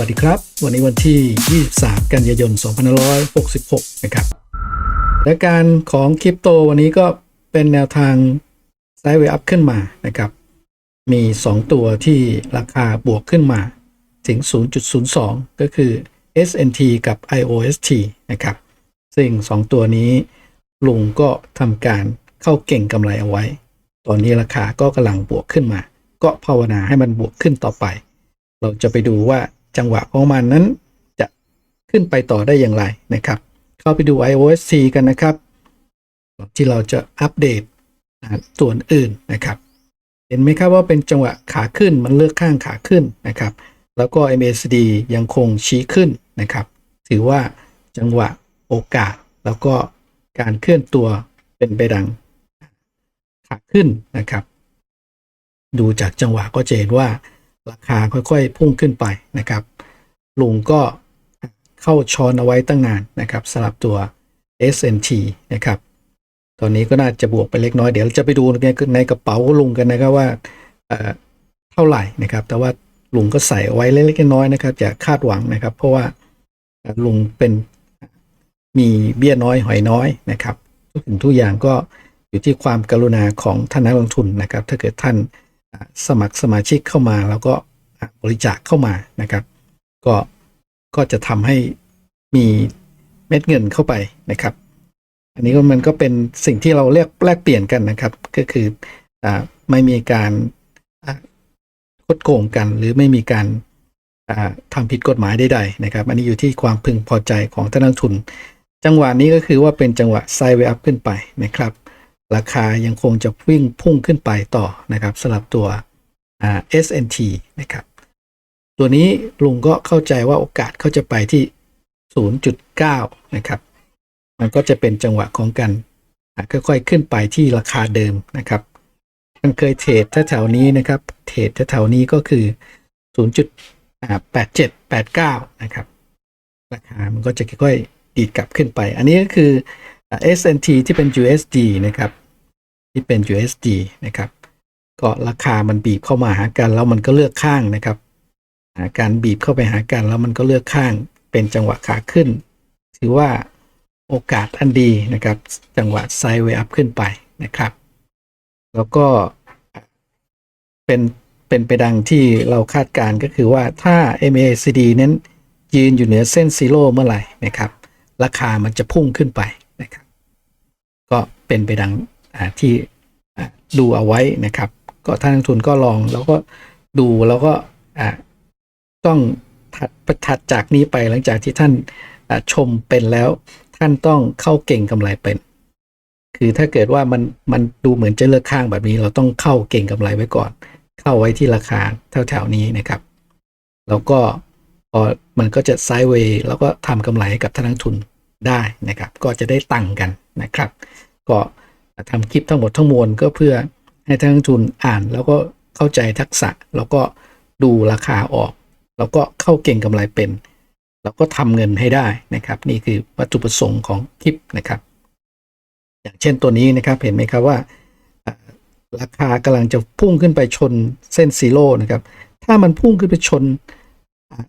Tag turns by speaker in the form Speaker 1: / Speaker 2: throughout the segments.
Speaker 1: วัสดีครับ วันนี้วันที่ 23 กันยายน 2566 นะครับ และการของคริปโตวันนี้ก็เป็นแนวทางไซด์เวย์อัพขึ้นมานะครับ มี 2 ตัวที่ราคาบวกขึ้นมาถึง 0.02 ก็คือ SNT กับ IOST นะครับ ซึ่ง 2 ตัวนี้ลุงก็ทำการเข้าเก่งกำไรเอาไว้ ตอนนี้ราคาก็กำลังบวกขึ้นมา ก็ภาวนาให้มันบวกขึ้นต่อไป เราจะไปดูว่า จังหวะของมันนั้นจะขึ้นไปต่อได้อย่างไรนะครับ เข้าไปดู iOST กันนะครับ ที่เราจะอัปเดตส่วนอื่นนะครับ เห็นไหมครับว่าเป็นจังหวะขาขึ้นมันเลือกข้างขาขึ้นนะครับ แล้วก็ MACD ยังคงชี้ขึ้นนะครับ ถือว่าจังหวะโอกาสแล้วก็การเคลื่อนตัวเป็นไปดังขาขึ้นนะครับ ดูจากจังหวะก็จะเห็นว่า ราคาค่อยๆ พุ่งขึ้นไปนะครับ ลุงก็เข้าช้อนเอาไว้ตั้งนานนะครับสำหรับตัว SNT นะครับ ตอนนี้ก็น่าจะบวกไปเล็กน้อยเดี๋ยวเราจะไปดูในในกระเป๋าลุงกันนะครับว่าเอ่อเท่าไหร่นะครับ แต่ว่าลุงก็ใส่เอาไว้เล็กๆน้อยๆนะครับอย่าคาดหวังนะครับ เพราะว่าลุงเป็นมีเบี้ยน้อยหอยน้อยนะครับทุกสิ่งทุกอย่างก็อยู่ที่ความกรุณาของท่านนักลงทุนนะครับ ถ้าเกิดท่าน สมัครสมาชิกเข้ามาแล้วก็บริจาคเข้ามานะครับ ก็ก็จะทำให้มีเม็ดเงินเข้าไปนะครับ อันนี้มันก็เป็นสิ่งที่เราเรียกแลกเปลี่ยนกันนะครับ ก็คืออไม่มีการคดโกงกัน หรือไม่มีการทำผิดกฎหมายใดๆนะครับ อันนี้อยู่ที่ความพึงพอใจของท่านนักทุน จังหวะนี้ก็คือว่าเป็นจังหวะไซด์เวอัพขึ้นไปนะครับ ราคายังคงจะวิ่งพุ่งขึ้นไปต่อนะครับสำหรับตัว SNT นะครับ ตัวนี้ลุงก็เข้าใจว่าโอกาสเขาจะไปที่ 0.9 นะครับ มันก็จะเป็นจังหวะของการค่อยๆขึ้นไปที่ราคาเดิมนะครับ มันเคยเทรดแถวๆนี้นะครับ เทรดแถวๆนี้ก็คือ 0.8789 นะครับ ราคามันก็จะค่อยๆดีดกลับขึ้นไป อันนี้ก็คือ SNT ที่เป็น USD นะครับ ที่เป็น USD นะครับ ก็ราคามันบีบเข้ามาหากันแล้วมันก็เลือกข้างนะครับาการบีบเข้าไปหากันแล้วมันก็เลือกข้างเป็นจังหวะขาขึ้น ถือว่าโอกาสอันดีนะครับ จังหวะไซด์เวย์อัพขึ้นไปนะครับ แล้วก็เป็นเป็นไปดังที่เราคาดการก็คือว่าถ้า MACD นั้นยืนอยู่เหนือเส้นซีโร่เมื่อไหร่นะครับ ราคามันจะพุ่งขึ้นไป เป็นไปดังที่ดูเอาไว้นะครับ ก็ท่านนักลงทุนก็ลองแล้วก็ดูแล้วก็ต้องถัดถัดจากนี้ไปหลังจากที่ท่านชมเป็นแล้ว ท่านต้องเข้าเก่งกำไรเป็น คือถ้าเกิดว่ามันมันดูเหมือนจะเลือกข้างแบบนี้ เราต้องเข้าเก่งกำไรไว้ก่อน เข้าไว้ที่ราคาแถวๆนี้นะครับ แล้วก็พอมันก็จะไซด์เวย์แล้วก็ทำกำไรให้กับท่านนักลงทุนได้นะครับ ก็จะได้ตังค์กันนะครับ ก็ทำคลิปทั้งหมดทั้งมวลก็เพื่อให้ท่านนักทุนอ่าน แล้วก็เข้าใจทักษะ แล้วก็ดูราคาออก แล้วก็เข้าเก่งกำไรเป็น แล้วก็ทำเงินให้ได้นะครับ นี่คือวัตถุประสงค์ของคลิปนะครับ อย่างเช่นตัวนี้นะครับเห็นไหมครับว่า ราคากำลังจะพุ่งขึ้นไปชนเส้นซีโร่นะครับ ถ้ามันพุ่งขึ้นไปชน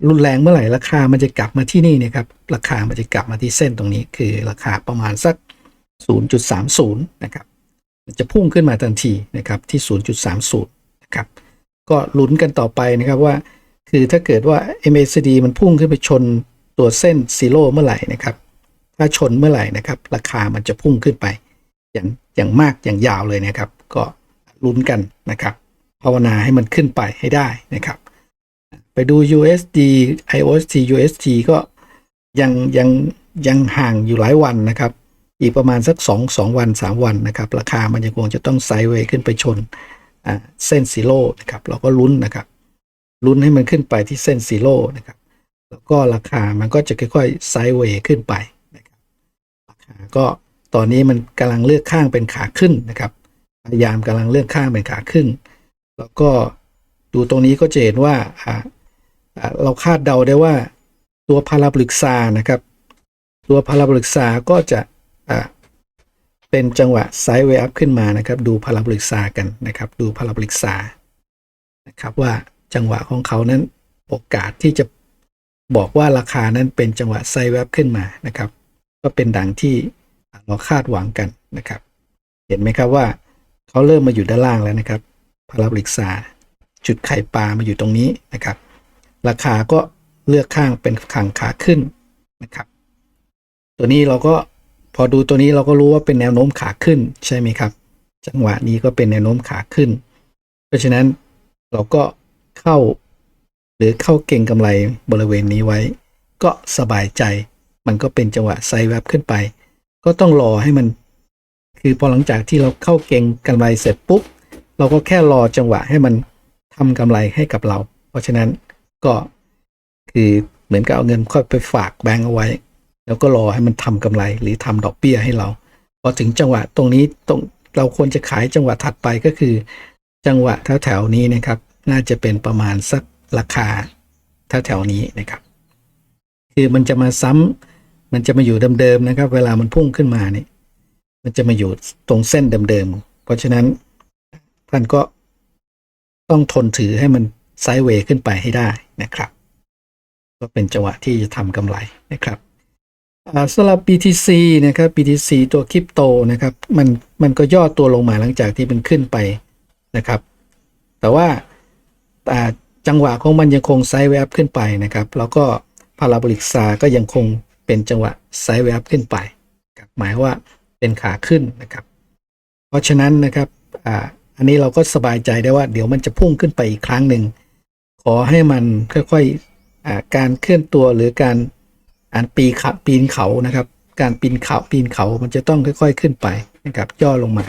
Speaker 1: รุนแรงเมื่อไหร่ราคามันจะกลับมาที่นี่นะครับ ราคามันจะกลับมาที่เส้นตรงนี้ คือราคาประมาณสัก 0.30 นะครับ จะพุ่งขึ้นมาทันทีนะครับที่ 0.30 นะครับ ก็ลุ้นกันต่อไปนะครับว่า คือถ้าเกิดว่า MACD มันพุ่งขึ้นไปชนตัวเส้นซีโร่เมื่อไหร่นะครับ ถ้าชนเมื่อไหร่นะครับ ราคามันจะพุ่งขึ้นไป อย่างอย่างมากอย่างยาวเลยนะครับ ก็ลุ้นกันนะครับ ภาวนาให้มันขึ้นไปให้ได้นะครับ ไปดู USD IOST UST ก็ยังยังยังห่างอยู่หลายวันนะครับ อีกประมาณสัก 2 2 วัน 3 วันนะครับราคามันยังคงจะต้องไซด์เวย์ขึ้นไปชนเส้นซีโร่นะครับเราก็ลุ้นนะครับลุ้นให้มันขึ้นไปที่เส้นซีโร่นะครับแล้วก็ราคามันก็จะค่อยๆไซด์เวย์ขึ้นไปนะครับราคาก็ตอนนี้มันกำลังเลือกข้างเป็นขาขึ้นนะครับพยายามกำลังเลือกข้างเป็นขาขึ้น แล้วก็ดูตรงนี้ก็จะเห็นว่าเราคาดเดาได้ว่าตัวพาราบริกซานะครับ ตัวพาราบริกซาก็จะ เป็นจังหวะไซด์เวย์อัพขึ้นมานะครับ ดูพาราบริกซากันนะครับ ดูพาราบริกซานะครับว่าจังหวะของเขานั้นโอกาสที่จะบอกว่าราคานั้นเป็นจังหวะไซด์แวบขึ้นมานะครับ ก็เป็นดังที่เราคาดหวังกันนะครับ เห็นไหมครับว่าเขาเริ่มมาอยู่ด้านล่างแล้วนะครับพาราบลิกซาจุดไข่ปลามาอยู่ตรงนี้นะครับ ราคาก็เลือกข้างเป็นขังขาขึ้นนะครับ ตัวนี้เราก็ พอดูตัวนี้เราก็รู้ว่าเป็นแนวโน้มขาขึ้นใช่ไหมครับ จังหวะนี้ก็เป็นแนวโน้มขาขึ้น เพราะฉะนั้นเราก็เข้า หรือเข้าเก่งกำไรบริเวณนี้ไว้ ก็สบายใจ มันก็เป็นจังหวะไซด์แวบขึ้นไป ก็ต้องรอให้มัน คือพอหลังจากที่เราเข้าเก่งกำไรเสร็จปุ๊บเราก็แค่รอจังหวะให้มันทำกำไรให้กับเรา เพราะฉะนั้นก็คือเหมือนกับเอาเงินค่อยไปฝากแบงก์เอาไว้ แล้วก็รอให้มันทำกำไรหรือทำดอกเบี้ยให้เราพอถึงจังหวะตรงนี้ตรงเราควรจะขายจังหวะถัดไปก็คือ จังหวะแถวๆนี้นะครับ น่าจะเป็นประมาณสักราคาแถวๆนี้นะครับ คือมันจะมาซ้ำมันจะมาอยู่เดิมๆนะครับ เวลามันพุ่งขึ้นมาเนี่ย มันจะมาอยู่ตรงเส้นเดิมๆเพราะฉะนั้นท่านก็ต้องทนถือให้มันไซด์เวย์ขึ้นไปให้ได้นะครับ ก็เป็นจังหวะที่จะทำกำไรนะครับ สำหรับ BTC นะครับ BTC ตัวคริปโตนะครับมันมันก็ย่อตัวลงมาหลังจากที่มันขึ้นไปนะครับ แต่ว่าจังหวะของมันยังคงไซด์เวย์ขึ้นไปนะครับ แล้วก็พาราโบลิกซาก็ยังคงเป็นจังหวะไซด์เวย์ขึ้นไปหมายว่าเป็นขาขึ้นนะครับ เพราะฉะนั้นนะครับออันนี้เราก็สบายใจได้ว่า เดี๋ยวมันจะพุ่งขึ้นไปอีกครั้งหนึ่งขอให้มันค่อยๆการเคลื่อนตัวหรือการ อ่านปีนเขาปีนเขานะครับ การปีนเขาปีนเขามันจะต้องค่อย ๆ ขึ้นไปนะครับ ย่อลงมา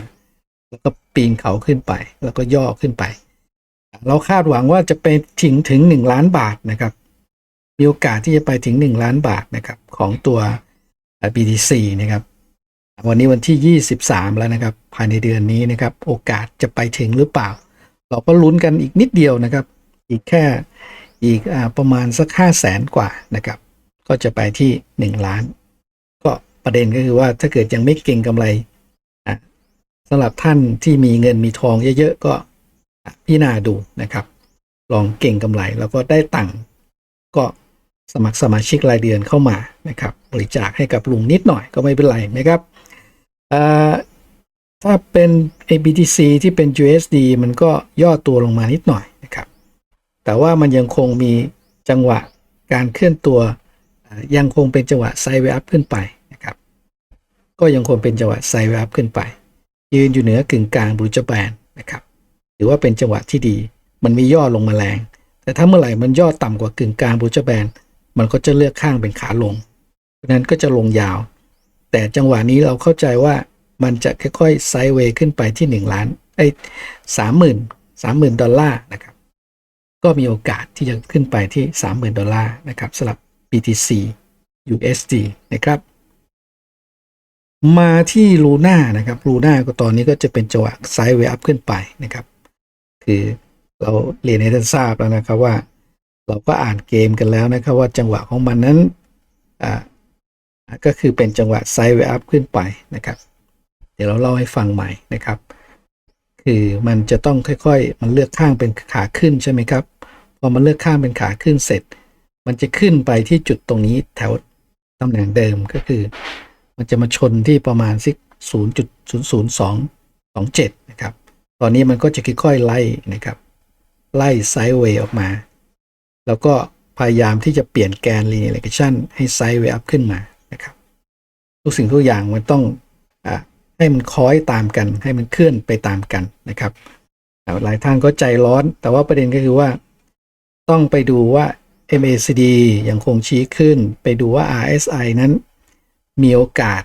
Speaker 1: แล้วก็ปีนเขาขึ้นไป แล้วก็ย่อขึ้นไป เราคาดหวังว่าจะไปถึงถึง1ล้านบาทนะครับ มีโอกาสที่จะไปถึง1ล้านบาทนะครับของตัว BTC นะครับ วันนี้วันที่ 23 แล้วนะครับ ภายในเดือนนี้นะครับ โอกาสจะไปถึงหรือเปล่า เราก็ลุ้นกันอีกนิดเดียวนะครับ อีกแค่อีกอประมาณสัก5 0 0แสนกว่านะครับ ก็จะไปที่ 1 ล้าน ก็ประเด็นก็คือว่าถ้าเกิดยังไม่เก่งกำไรอะสำหรับท่านที่มีเงินมีทองเยอะๆก็พิจารณาดูนะครับ ลองเก่งกำไรแล้วก็ได้ตังค์ก็สมัครสมาชิกรายเดือนเข้ามานะครับ บริจาคให้กับลุงนิดหน่อยก็ไม่เป็นไรนะครับอ่าถ้าเป็น ABTC ที่เป็น USD มันก็ย่อตัวลงมานิดหน่อยนะครับ แต่ว่ามันยังคงมีจังหวะการเคลื่อนตัว ยังคงเป็นจังหวะไซด์เวอัพขึ้นไปนะครับ ก็ยังคงเป็นจังหวะไซด์เวอัพขึ้นไป ยืนอยู่เหนือกึ่งกลางบรูจแบนนะครับถือว่าเป็นจังหวะที่ดี มันมีย่อลงมาแรง แต่ถ้าเมื่อไหร่มันย่อต่ำกว่ากึ่งกลางบรูจแบนมันก็จะเลือกข้างเป็นขาลงเพราะฉะนั้นก็จะลงยาว แต่จังหวะนี้เราเข้าใจว่ามันจะค่อยๆไซด์เวย์ขึ้นไปที่ 1 ล้านไอ้สามหมื่นสามหมื่นดอลลาร์นะครับก็มีโอกาสที่จะขึ้นไปที่ 30,000 ดอลลาร์นะครับสำหรับ BTC USD นะครับ มาที่ลูน่านะครับลูน่าก็ตอนนี้ก็จะเป็นจังหวะไซด์เวอัพขึ้นไปนะครับ คือเราเรียนให้ท่านทราบแล้วนะครับว่า เราก็อ่านเกมกันแล้วนะครับว่าจังหวะของมันนั้นอ่าก็คือเป็นจังหวะไซด์เวอัพขึ้นไปนะครับ เดี๋ยวเราเล่าให้ฟังใหม่นะครับ คือมันจะต้องค่อยๆ มันเลือกข้างเป็นขาขึ้นใช่ไหมครับ พอมันเลือกข้างเป็นขาขึ้นเสร็จ มันจะขึ้นไปที่จุดตรงนี้แถวตำแหน่งเดิมก็คือ มันจะมาชนที่ประมาณสิ0.00227 นะครับ ตอนนี้มันก็จะค่อยๆไล่นะครับ ไล่ไซด์เวย์ออกมา แล้วก็พยายามที่จะเปลี่ยนแกน linear regression ให้ไซด์เวย์อัพขึ้นมานะครับ ทุกสิ่งทุกอย่างมันต้องอให้มันคล้อยตามกัน ให้มันเคลื่อนไปตามกันนะครับ หลายท่านก็ใจร้อน แต่ว่าประเด็นก็คือว่า ต้องไปดูว่า MACD ยังคงชี้ขึ้น ไปดูว่า RSI นั้นมีโอกาส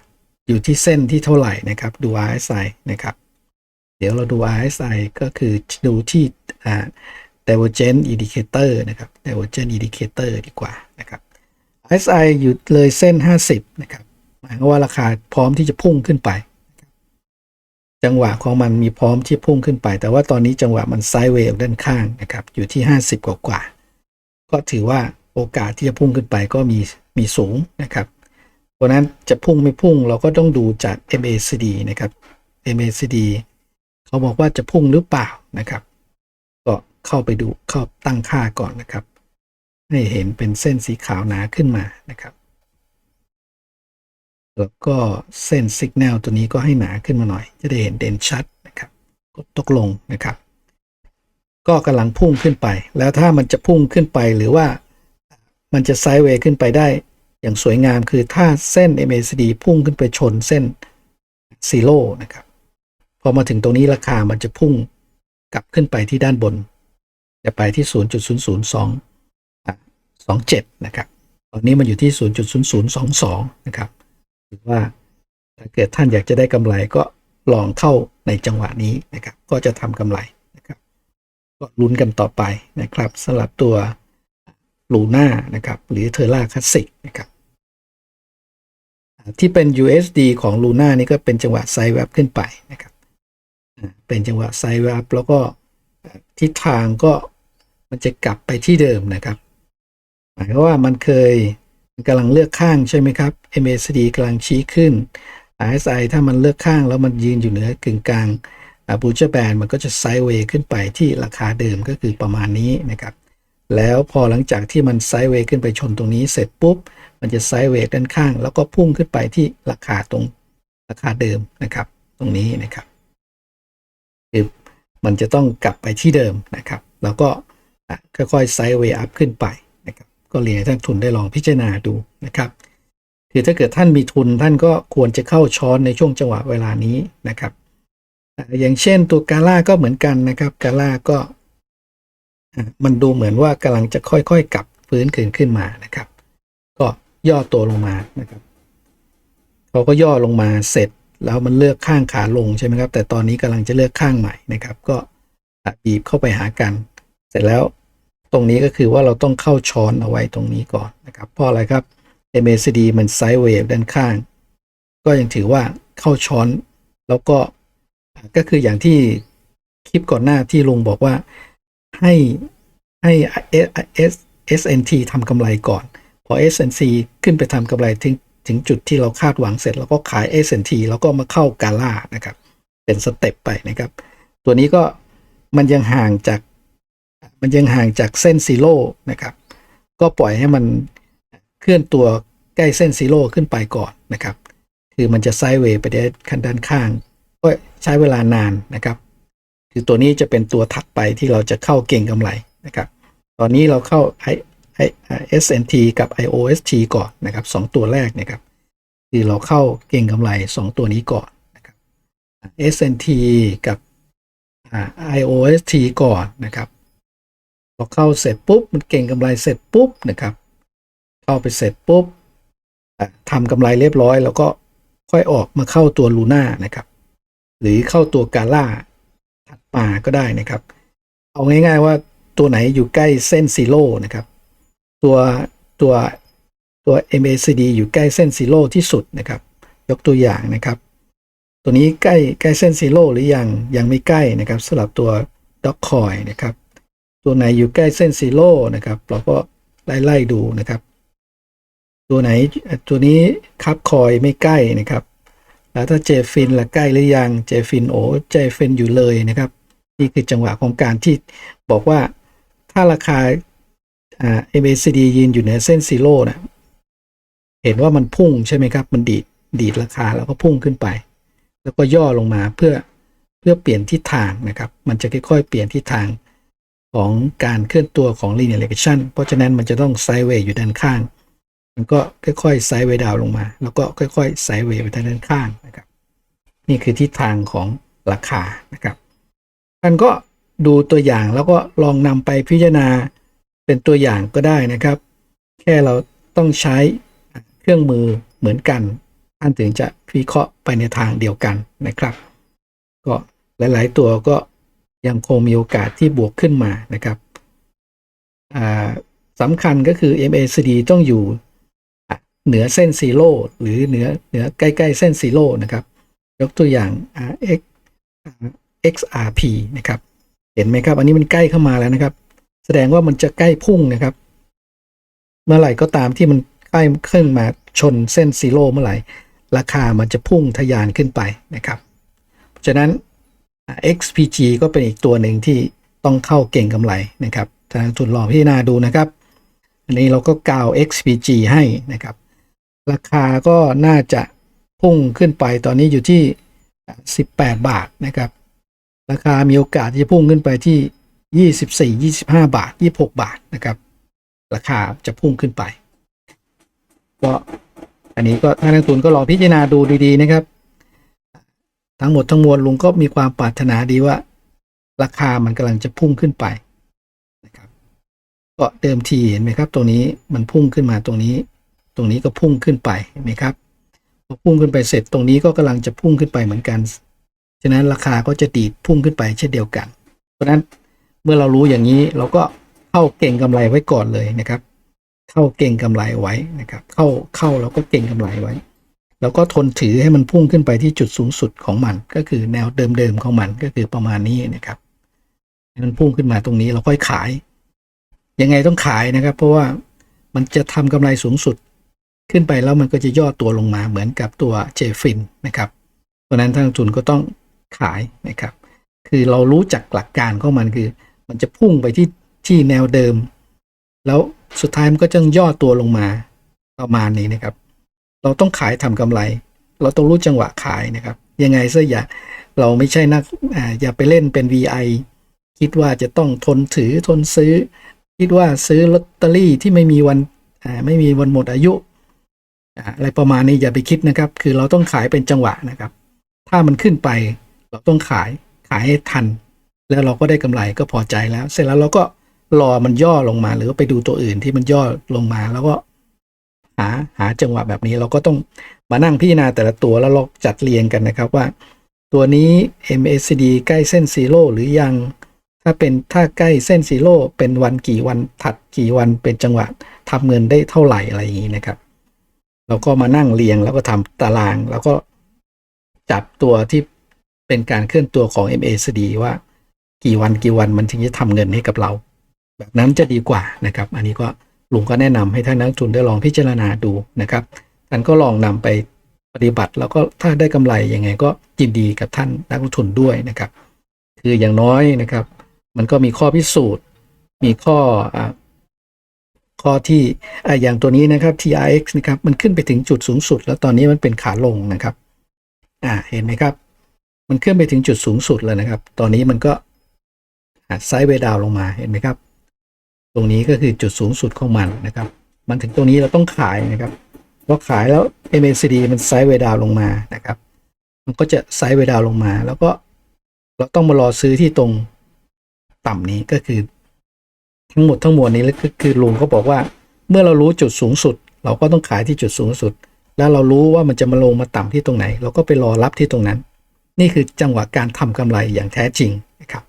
Speaker 1: อยู่ที่เส้นที่เท่าไหร่นะครับ ดู RSI นะครับ เดี๋ยวเราดู RSI ก็คือดูที่ divergent indicator นะครับ divergent indicator ดีกว่านะครับ RSI อยู่เลยเส้น 50 นะครับหมายว่าราคาพร้อมที่จะพุ่งขึ้นไป จังหวะของมันมีพร้อมที่พุ่งขึ้นไป แต่ว่าตอนนี้จังหวะมันไซด์เวย์ด้านข้างนะครับ อยู่ที่ 50 กว่ากว่า ก็ถือว่าโอกาสที่จะพุ่งขึ้นไปก็มีมีสูงนะครับ เพราะนั้นจะพุ่งไม่พุ่งเราก็ต้องดูจาก MACD นะครับ MACD เขาบอกว่าจะพุ่งหรือเปล่านะครับ ก็เข้าไปดูเข้าตั้งค่าก่อนนะครับ ให้เห็นเป็นเส้นสีขาวหนาขึ้นมานะครับแล้วก็เส้นสัญญาณตัวนี้ก็ให้หนาขึ้นมาหน่อย จะได้เห็นเด่นชัดนะครับ กดตกลงนะครับ ก็กำลังพุ่งขึ้นไป แล้วถ้ามันจะพุ่งขึ้นไปหรือว่ามันจะไซด์เวย์ขึ้นไปได้ อย่างสวยงามคือถ้าเส้น MACD พุ่งขึ้นไปชนเส้นซีโร่นะครับพอมาถึงตรงนี้ราคามันจะพุ่งกลับขึ้นไปที่ด้านบน จะไปที่ 0.00227 นะครับ ตอนนี้มันอยู่ที่ 0.0022 นะครับหรือว่าถ้าเกิดท่านอยากจะได้กำไรก็ลองเข้าในจังหวะนี้นะครับ ก็จะทำกำไร ก็ลุ้นกันต่อไปนะครับสำหรับตัวลูน่านะครับหรือเทอร่าคลาสสิกนะครับที่เป็น USD ของลูน่านี่ก็เป็นจังหวะไซด์แวบขึ้นไปนะครับเป็นจังหวะไซด์แวบแล้วก็ทิศทางก็มันจะกลับไปที่เดิมนะครับ หมายความว่ามันเคยมันกำลังเลือกข้างใช่ไหมครับ MACD กำลังชี้ขึ้น RSI ถ้ามันเลือกข้างแล้วมันยืนอยู่เหนือกึ่งกลาง บูเจอร์แบนมันก็จะไซด์เวย์ขึ้นไปที่ราคาเดิมก็คือประมาณนี้นะครับ แล้วพอหลังจากที่มันไซด์เวย์ขึ้นไปชนตรงนี้เสร็จปุ๊บ มันจะไซด์เวย์ด้านข้าง แล้วก็พุ่งขึ้นไปที่ราคาตรงราคาเดิมนะครับ ตรงนี้นะครับคือมันจะต้องกลับไปที่เดิมนะครับ แล้วก็ค่อยๆไซด์เวย์อัพขึ้นไปนะครับ ก็เรียนให้ท่านทุนได้ลองพิจารณาดูนะครับคือถ้าเกิดท่านมีทุนท่านก็ควรจะเข้าช้อนในช่วงจังหวะเวลานี้นะครับ อย่างเช่นตัวกาล่าก็เหมือนกันนะครับกาล่าก็มันดูเหมือนว่ากำลังจะค่อยๆกลับฟื้นคืนขึ้นมานะครับ ก็ย่อตัวลงมานะครับเขาก็ย่อลงมาเสร็จแล้วมันเลือกข้างขาลงใช่ไหมครับ แต่ตอนนี้กำลังจะเลือกข้างใหม่นะครับ ก็บีบเข้าไปหากัน เสร็จแล้วตรงนี้ก็คือว่าเราต้องเข้าช้อนเอาไว้ตรงนี้ก่อนนะครับเพราะอะไรครับ MACD มันไซด์เวฟด้านข้าง ก็ยังถือว่าเข้าช้อนแล้วก็ ก็คืออย่างที่คลิปก่อนหน้าที่ลุงบอกว่าให้ให้ S SNT ทำกำไรก่อน พอ SNC ขึ้นไปทำกำไรถึงถึงจุดที่เราคาดหวังเสร็จแล้วก็ขาย SNT แล้วก็มาเข้ากาล่านะครับ เป็นสเต็ปไปนะครับ ตัวนี้ก็มันยังห่างจากมันยังห่างจากเส้นซีโร่นะครับ ก็ปล่อยให้มันเคลื่อนตัวใกล้เส้นซีโร่ขึ้นไปก่อนนะครับ คือมันจะไซด์เวย์ไปได้ขั้นด้านข้าง ก็ใช้เวลานานนะครับ คือตัวนี้จะเป็นตัวถัดไปที่เราจะเข้าเก่งกำไรนะครับ ตอนนี้เราเข้า I I SNT กับ IOST ก่อนนะครับสองตัวแรกนะครับ คือเราเข้าเก่งกำไรสองตัวนี้ก่อนนะครับ SNT กับ IOST ก่อนนะครับพอเข้าเสร็จปุ๊บมันเก่งกำไรเสร็จปุ๊บนะครับ เข้าไปเสร็จปุ๊บทำกำไรเรียบร้อย แล้วก็ค่อยออกมาเข้าตัวลูน่านะครับ หรือเข้าตัวกาล่าถัดมาก็ได้นะครับ เอาง่าย ๆ ว่าตัวไหนอยู่ใกล้เส้นซีโร่นะครับ ตัวตัวตัว MACD อยู่ใกล้เส้นซีโร่ที่สุดนะครับ ยกตัวอย่างนะครับ ตัวนี้ใกล้ใกล้เส้นซีโร่หรือยังยังไม่ใกล้นะครับสำหรับตัวด็อกคอยนะครับ ตัวไหนอยู่ใกล้เส้นซีโร่นะครับ เราก็ไล่ไล่ดูนะครับ ตัวไหนตัวนี้คับคอยไม่ใกล้นะครับ แล้วถ้าเจฟินล่ะใกล้หรือยังเจฟินโอ้เจฟินอยู่เลยนะครับ นี่คือจังหวะของการที่บอกว่าถ้าราคาอ่า MACD ยืนอยู่เหนือเส้นซีโร่นะเห็นว่ามันพุ่งใช่ไหมครับ มันดีดดีดราคาแล้วก็พุ่งขึ้นไป แล้วก็ย่อลงมาเพื่อเพื่อเปลี่ยนทิศทางนะครับ มันจะค่อยๆ เปลี่ยนทิศทางของการเคลื่อนตัวของ linear regression เพราะฉะนั้นมันจะต้องไซด์เวย์อยู่ด้านข้าง มันก็ค่อยๆไซด์เวดาวลงมา แล้วก็ค่อยๆไซด์เวไปทางด้านข้างนะครับ นี่คือทิศทางของราคานะครับท่านก็ดูตัวอย่างแล้วก็ลองนำไปพิจารณาเป็นตัวอย่างก็ได้นะครับ แค่เราต้องใช้เครื่องมือเหมือนกันท่านถึงจะวิเคราะห์ไปในทางเดียวกันนะครับ ก็หลาย ๆ ตัวก็ยังคงมีโอกาสที่บวกขึ้นมานะครับสำคัญก็คือ MACD ต้องอยู่ เหนือเส้นซีโร่หรือเหนือเหนือใกล้ๆเส้นซีโร่นะครับยกตัวอย่าง RX XRP นะครับ เห็นไหมครับ อันนี้มันใกล้เข้ามาแล้วนะครับ แสดงว่ามันจะใกล้พุ่งนะครับ เมื่อไหร่ก็ตามที่มันใกล้ขึ้นมาชนเส้นซีโร่เมื่อไหร่ ราคามันจะพุ่งทะยานขึ้นไปนะครับ เพราะฉะนั้น XPG ก็เป็นอีกตัวหนึ่งที่ต้องเข้าเก่งกำไรนะครับทางทุนลอพิจารณาดูนะครับ อันนี้เราก็กาว XPG ให้นะครับ ราคาก็น่าจะพุ่งขึ้นไปตอนนี้อยู่ที่ 18 บาทนะครับ ราคามีโอกาสที่จะพุ่งขึ้นไปที่ 24 25 บาท 26 บาทนะครับ ราคาจะพุ่งขึ้นไป ก็อันนี้ก็ท่านนักลงทุนก็ลองพิจารณาดูดีๆนะครับ ทั้งหมดทั้งมวลลุงก็มีความปรารถนาดีว่า ราคามันกำลังจะพุ่งขึ้นไปนะครับก็เดิมทีเห็นไหมครับ ตรงนี้มันพุ่งขึ้นมาตรงนี้ ตรงนี้ก็พุ่งขึ้นไปเห็นไหมครับพอพุ่งขึ้นไปเสร็จตรงนี้ก็กำลังจะพุ่งขึ้นไปเหมือนกัน ฉะนั้นราคาก็จะดีดพุ่งขึ้นไปเช่นเดียวกัน เพราะฉะนั้นเมื่อเรารู้อย่างนี้เราก็เข้าเก่งกำไรไว้ก่อนเลยนะครับ เข้าเก่งกำไรไว้นะครับ เข้าเข้าแล้วก็เก่งกำไรไว้ แล้วก็ทนถือให้มันพุ่งขึ้นไปที่จุดสูงสุดของมัน ก็คือแนวเดิมๆของมันก็คือประมาณนี้นะครับให้มันพุ่งขึ้นมาตรงนี้เราค่อยขาย ยังไงต้องขายนะครับ เพราะว่ามันจะทำกำไรสูงสุด ขึ้นไปแล้วมันก็จะย่อตัวลงมาเหมือนกับตัวเจฟินนะครับเพราะนั้นทางทุนก็ต้องขายนะครับ คือเรารู้จักหลักการของมันคือ มันจะพุ่งไปที่ที่แนวเดิม แล้วสุดท้ายมันก็จะย่อตัวลงมาประมาณนี้นะครับ เราต้องขายทำกำไร เราต้องรู้จังหวะขายนะครับ ยังไงซะอย่าเราไม่ใช่นักออย่าไปเล่นเป็น VI คิดว่าจะต้องทนถือทนซื้อ คิดว่าซื้อลอตเตอรี่ที่ไม่มีวันไม่มีวันหมดอายุ อะไรประมาณนี้อย่าไปคิดนะครับ คือเราต้องขายเป็นจังหวะนะครับ ถ้ามันขึ้นไปเราต้องขายขายให้ทัน แล้วเราก็ได้กำไรก็พอใจแล้ว เสร็จแล้วเราก็รอมันย่อลงมา หรือไปดูตัวอื่นที่มันย่อลงมา แล้วก็หาหาจังหวะแบบนี้เราก็ต้องมานั่งพิจารณาแต่ละตัวแล้วเราจัดเรียงกันนะครับว่า ตัวนี้ MACD ใกล้เส้นซีโร่หรือยังถ้าเป็นถ้าใกล้เส้นซีโร่เป็นวันกี่วันถัดกี่วันเป็นจังหวะทำเงินได้เท่าไหร่อะไรอย่างนี้นะครับ เราก็มานั่งเรียงแล้วก็ทำตาราง แล้วก็จับตัวที่เป็นการเคลื่อนตัวของ MACD ว่ากี่วันกี่วันมันถึงจะทำเงินให้กับเรา แบบนั้นจะดีกว่านะครับ อันนี้ก็ลุงก็แนะนำให้ท่านนักทุนได้ลองพิจารณาดูนะครับท่านก็ลองนำไปปฏิบัติ แล้วก็ถ้าได้กำไรยังไงก็ยินดีกับท่านนักลงทุนด้วยนะครับ คืออย่างน้อยนะครับ มันก็มีข้อพิสูจน์ มีข้ออ่า ข้อที่ออย่างตัวนี้นะครับ TRX นะครับมันขึ้นไปถึงจุดสูงสุด แล้วตอนนี้มันเป็นขาลงนะครับอ่าเห็นไหมครับ มันขึ้นไปถึงจุดสูงสุดแล้วนะครับ ตอนนี้มันก็ไซด์เวดาวลงมาเห็นไหมครับ ตรงนี้ก็คือจุดสูงสุดของมันนะครับ มันถึงตรงนี้เราต้องขายนะครับพอขายแล้ว MACD มันไซด์เวดาวลงมานะครับ มันก็จะไซด์เวดาวลงมา แล้วก็เราต้องมารอซื้อที่ตรงต่ำนี้ก็คือ ทั้งหมดทั้งมวลนี้ก็คือลุงเขาบอกว่า เมื่อเรารู้จุดสูงสุด เราก็ต้องขายที่จุดสูงสุด แล้วเรารู้ว่ามันจะมาลงมาต่ำที่ตรงไหน เราก็ไปรอรับที่ตรงนั้น นี่คือจังหวะการทำกำไรอย่างแท้จริงนะครับ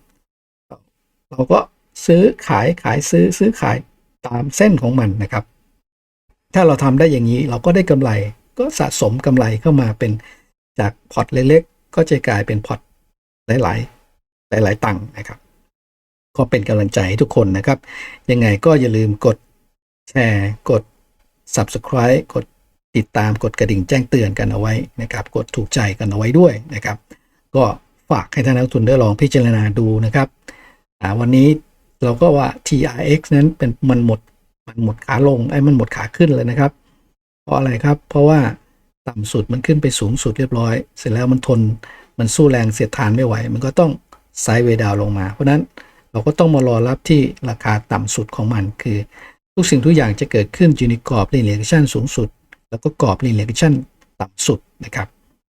Speaker 1: เราก็ซื้อขายขายซื้อซื้อขายตามเส้นของมันนะครับ ถ้าเราทำได้อย่างนี้เราก็ได้กำไรก็สะสมกำไรเข้ามาเป็นจากพอร์ตเล็กๆก็จะกลายเป็นพอร์ตหลายๆ หลาย ๆ ตังค์นะครับ ก็เป็นกำลังใจให้ทุกคนนะครับ ยังไงก็อย่าลืมกดแชร์กด subscribe กดติดตามกดกระดิ่งแจ้งเตือนกันเอาไว้นะครับ กดถูกใจกันเอาไว้ด้วยนะครับ ก็ฝากให้ท่านนักทุนได้ลองพิจารณาดูนะครับวันนี้เราก็ว่า TRX นั้นเป็นมันหมดมันหมดขาลงไอ้มันหมดขาขึ้นเลยนะครับ เพราะอะไรครับ เพราะว่าต่ำสุดมันขึ้นไปสูงสุดเรียบร้อย เสร็จแล้วมันทนมันสู้แรงเสียดทานไม่ไหว มันก็ต้องไซด์เวดาวลงมา เพราะฉะนั้น เราก็ต้องมารอรับที่ราคาต่ำสุดของมันคือ ทุกสิ่งทุกอย่างจะเกิดขึ้นอยู่ในกรอบลิเนียชันสูงสุด แล้วก็กรอบลิเนียชันต่ำสุดนะครับ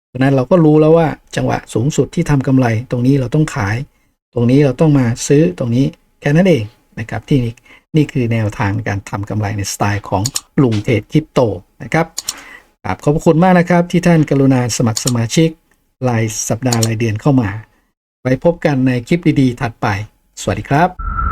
Speaker 1: เพราะนั้นเราก็รู้แล้วว่าจังหวะสูงสุดที่ทำกำไรตรงนี้เราต้องขาย ตรงนี้เราต้องมาซื้อตรงนี้แค่นั้นเองนะครับที่นี่นี่คือแนวทางการทำกำไรในสไตล์ของลุงเทรดคริปโตนะครับขอบคุณมากนะครับที่ท่านกรุณาสมัครสมาชิกรายสัปดาห์รายเดือนเข้ามา ไว้พบกันในคลิปดีๆ ถัดไป สวัสดีครับ